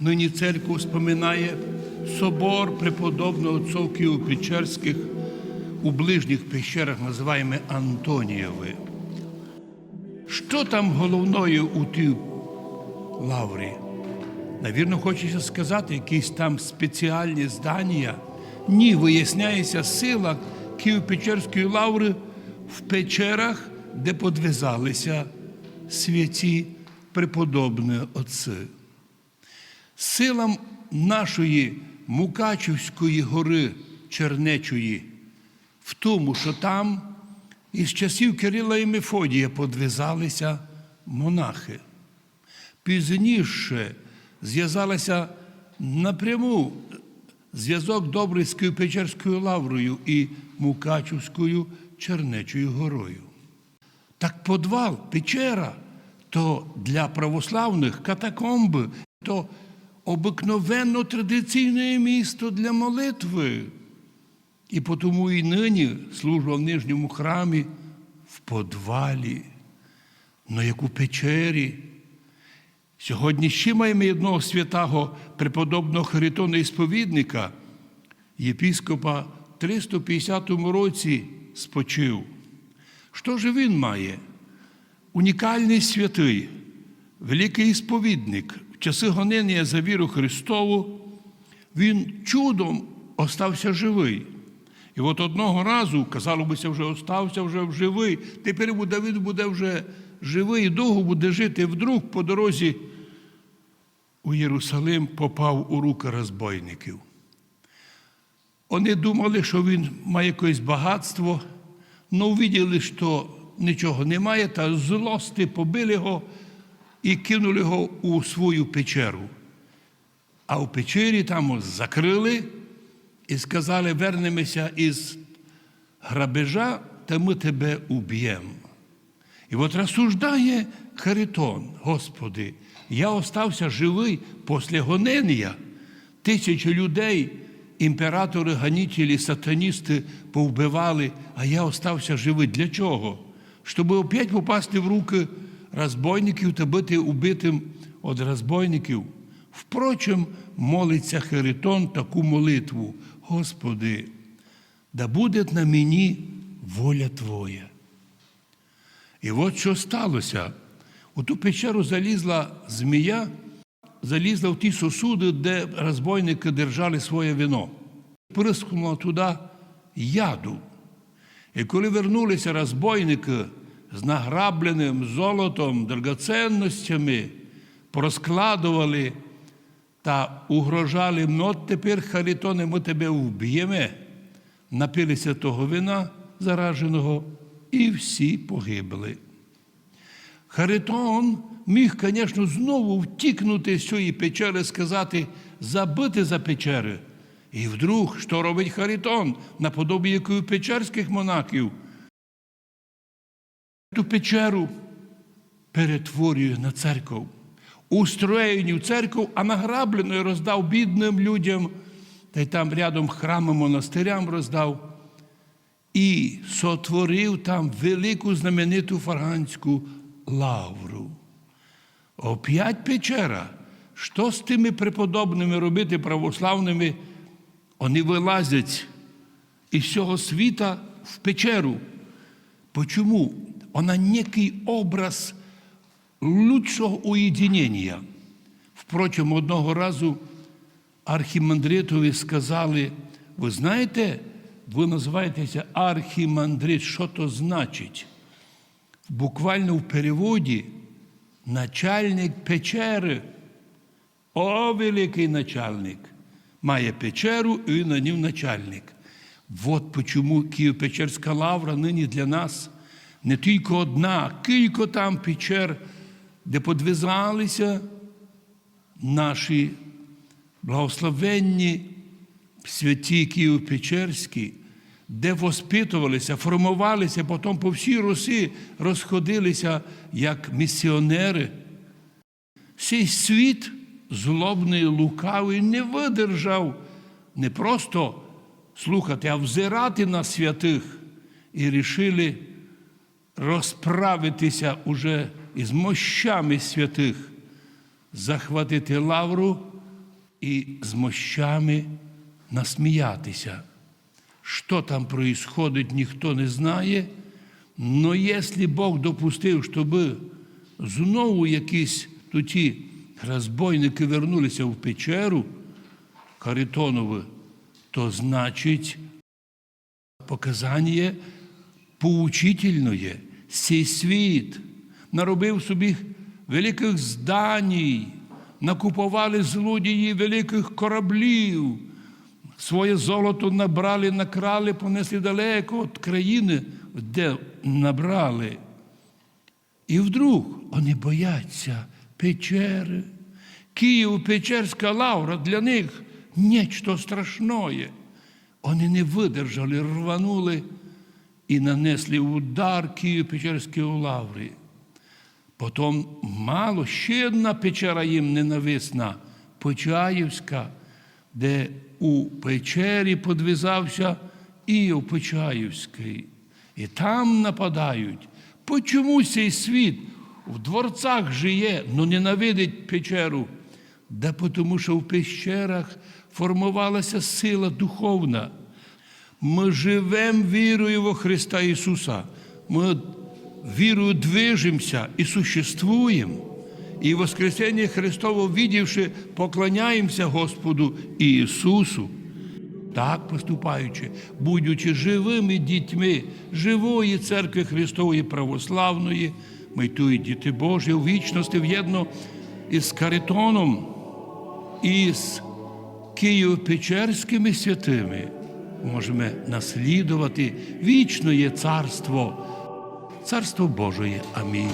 Нині церква споминає собор преподобного отцов Києво-Печерських у ближніх пещерах, називаємо Антонієви. Що там головною у тій лаврі? Навірно, хочеться сказати, якісь там спеціальні здання. Ні, виясняється сила Києво-Печерської лаври в печерах, де подвизалися святі преподобні отці. Силам нашої Мукачівської гори Чернечої в тому, що там із часів Кирила і Мефодія подвизалися монахи. Пізніше зв'язалися напряму зв'язок добрий з Києво-Печерською лаврою і Мукачівською Чернечою горою. Так подвал, печера, то для православних катакомби, то обикновенно традиційне місто для молитви. І тому і нині служба в нижньому храмі в подвалі, но як у печері. Сьогодні ще маємо одного святого преподобного Харитона Ісповідника, єпіскопа в 350 році спочив. Що ж він має? Унікальний святий, великий ісповідник. Часи гонення за віру Христову він чудом остався живий. І от одного разу, казало бися, вже остався вже живий, тепер він буде вже живий і довго буде жити. Вдруг по дорозі у Єрусалим попав у руки розбойників. Вони думали, що він має якесь багатство, але увиділи, що нічого немає, та злости побили його і кинули його у свою печеру. А у печері там закрили і сказали, вернемося із грабежа, та ми тебе уб'ємо. І от розсуждає Харитон, Господи, я остався живий після гонення. Тисячі людей, імператори, ганітелі, сатаністи повбивали, а я остався живий. Для чого? Щоб опять попасти в руки розбойників та бути убитим від розбойників. Впрочем, молиться Харитон таку молитву. Господи, да буде на мені воля Твоя. І от що сталося. У ту печеру залізла змія, залізла в ті сосуди, де розбойники держали своє вино. Прискнула туди яду. І коли вернулися розбойники з награбленим золотом, драгоценностями, порозкладували та угрожали, ну от тепер, Харитоне, ми тебе вб'ємо. Напилися того вина зараженого, і всі погибли. Харитон міг, звісно, знову втікнути з цієї печери, сказати, забити за печери. І вдруг, що робить Харитон, наподобі якої печерських монахів, ту печеру перетворює на церкву. Устроєнню церкву, а награбленою роздав бідним людям, та й там рядом храмом монастирям роздав. І сотворив там велику знамениту фарганську лавру. Оп'ять печера. Що з тими преподобними робити православними? Вони вилазять із цього світа в печеру. Почому? Вона некий образ лучшого уєдинення. Впрочем, одного разу архімандритові сказали, ви знаєте, ви називаєтеся архімандрит, що то значить? Буквально в переводі начальник печери. О, великий начальник! Має печеру і на ній начальник. От почому Києво-Печерська лавра нині для нас не тільки одна, кілька там печер, де подвизалися наші благословенні святі Києво-Печерські, де воспитувалися, формувалися, потім по всій Русі розходилися як місіонери. Цей світ злобний, лукавий не видержав не просто слухати, а взирати на святих і рішили розправитися уже із мощами святих, захватити лавру і з мощами насміятися. Що там происходить, ніхто не знає. Но якщо Бог допустив, щоб знову якісь туті розбойники вернулися в печеру Харитонову, то значить показання поучительне. Цей світ наробив собі великих зданій, накупували злодії великих кораблів, своє золото набрали, накрали, понесли далеко від країни, де набрали. І вдруг вони бояться печери. Київ, Печерська лавра для них нечто страшное. Вони не видержали, рванули і нанесли удар Київ Печерської лаври. Потім мало ще одна печера їм ненависна, Почаївська, де у печері подвизався Іов Почаївський. І там нападають. Почому цей світ в дворцях жиє, но ненавидить печеру? Да тому що в пещерах формувалася сила духовна. Ми живемо вірою во Христа Ісуса. Ми вірою движемося і существуємо. І в Воскресенні Христово, видівши, поклоняємося Господу Ісусу. Так поступаючи, будучи живими дітьми живої церкви Христової православної, ми туї діти Божі у вічності в'єдно із Каритоном і з Києво-Печерськими святими можемо наслідувати вічне царство, царство Божоє. Амінь.